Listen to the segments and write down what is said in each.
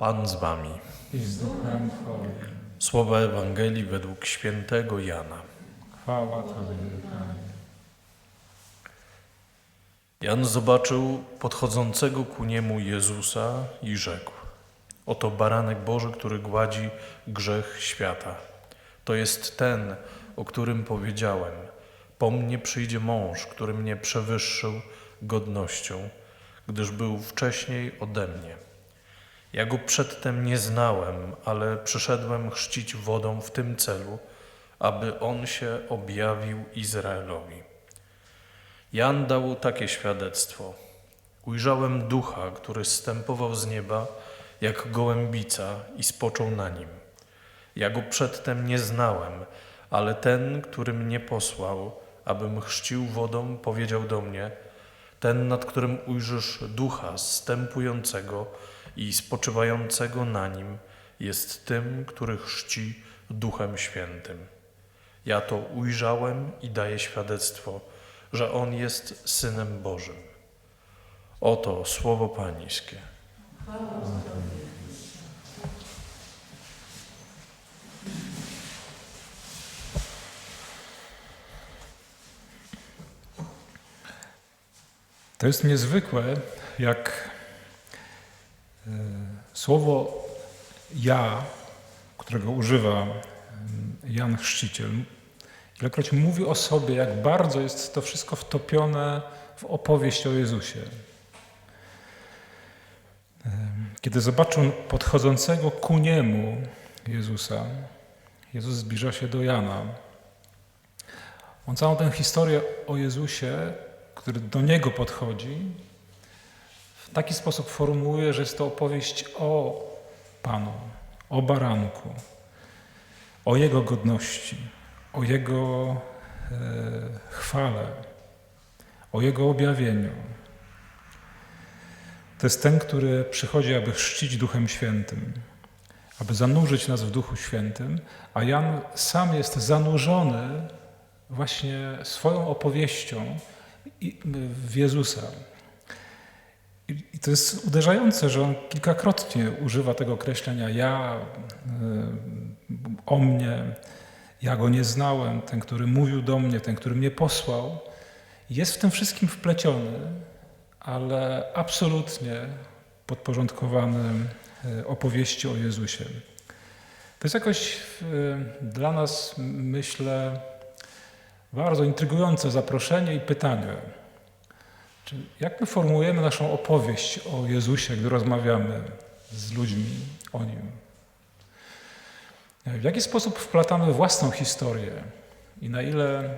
Pan z wami. i z duchem Twoim. Słowa Ewangelii według świętego Jana. Chwała Tobie, Panie. Jan zobaczył podchodzącego ku niemu Jezusa i rzekł: Oto baranek Boży, który gładzi grzech świata. To jest ten, o którym powiedziałem: Po mnie przyjdzie mąż, który mnie przewyższył godnością, gdyż był wcześniej ode mnie. Ja go przedtem nie znałem, ale przyszedłem chrzcić wodą w tym celu, aby on się objawił Izraelowi. Jan dał takie świadectwo. Ujrzałem ducha, który zstępował z nieba jak gołębica i spoczął na nim. Ja go przedtem nie znałem, ale ten, który mnie posłał, abym chrzcił wodą, powiedział do mnie: Ten, nad którym ujrzysz ducha zstępującego i spoczywającego na nim, jest tym, który chrzci duchem świętym. Ja to ujrzałem i daję świadectwo, że On jest Synem Bożym. Oto słowo Pańskie. To jest niezwykłe, jak słowo ja, którego używa Jan Chrzciciel, ilekroć mówi o sobie, jak bardzo jest to wszystko wtopione w opowieść o Jezusie. Kiedy zobaczą podchodzącego ku niemu Jezusa, Jezus zbliża się do Jana. On całą tę historię o Jezusie, który do niego podchodzi, w taki sposób formułuje, że jest to opowieść o Panu, o baranku, o Jego godności, o Jego e, chwale, o Jego objawieniu. To jest ten, który przychodzi, aby chrzcić Duchem Świętym, aby zanurzyć nas w Duchu Świętym, a Jan sam jest zanurzony właśnie swoją opowieścią w Jezusa. I to jest uderzające, że on kilkakrotnie używa tego określenia ja, y, o mnie, ja go nie znałem, ten, który mówił do mnie, ten, który mnie posłał. Jest w tym wszystkim wpleciony, ale absolutnie podporządkowany y, opowieści o Jezusie. To jest jakoś y, dla nas, myślę, bardzo intrygujące zaproszenie i pytanie. Jak my formułujemy naszą opowieść o Jezusie, gdy rozmawiamy z ludźmi o Nim? W jaki sposób wplatamy własną historię i na ile e,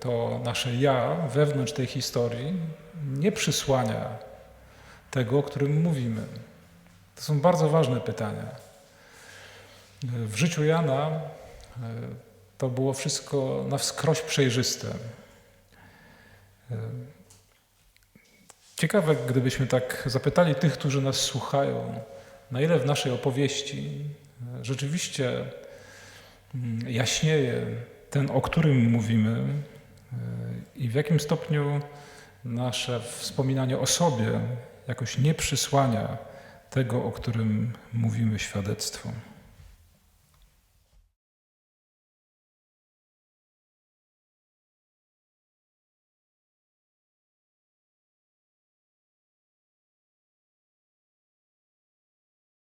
to nasze ja wewnątrz tej historii nie przysłania tego, o którym mówimy? To są bardzo ważne pytania. W życiu Jana e, to było wszystko na wskroś przejrzyste. Ciekawe, gdybyśmy tak zapytali tych, którzy nas słuchają, na ile w naszej opowieści e, rzeczywiście mm, jaśnieje ten, o którym mówimy e, i w jakim stopniu nasze wspominanie o sobie jakoś nie przysłania tego, o którym mówimy świadectwo.